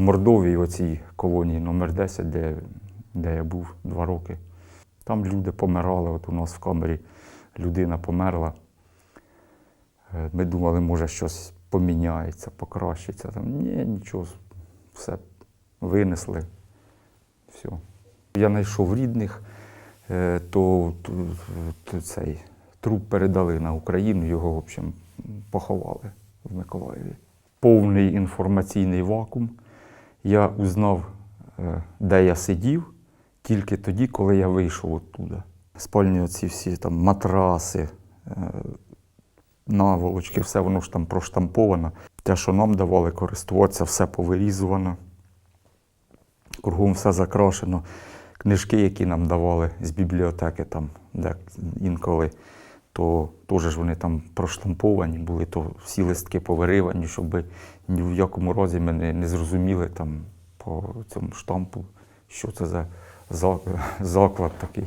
в Мордовії, оцій колонії номер 10, де, де я був два роки. Там люди помирали. От у нас в камері людина померла. Е, Ми думали, може щось поміняється, покращиться. Там, ні, нічого, все винесли. Все. Я знайшов рідних, е, то, то, то цей труп передали на Україну, його, в общем, поховали в Миколаєві. Повний інформаційний вакуум. Я узнав, е, де я сидів, тільки тоді, коли я вийшов оттуда. Спальні оці всі там матраси, е, наволочки, все воно ж там проштамповано. Те, що нам давали користуватися, все повирізувано. Кругом все закрашено. Книжки, які нам давали з бібліотеки, там, де інколи, то теж ж вони там проштамповані були, то всі листки повиривані, щоб ні в якому разі ми не, не зрозуміли там по цьому штампу, що це за за- заклад такий.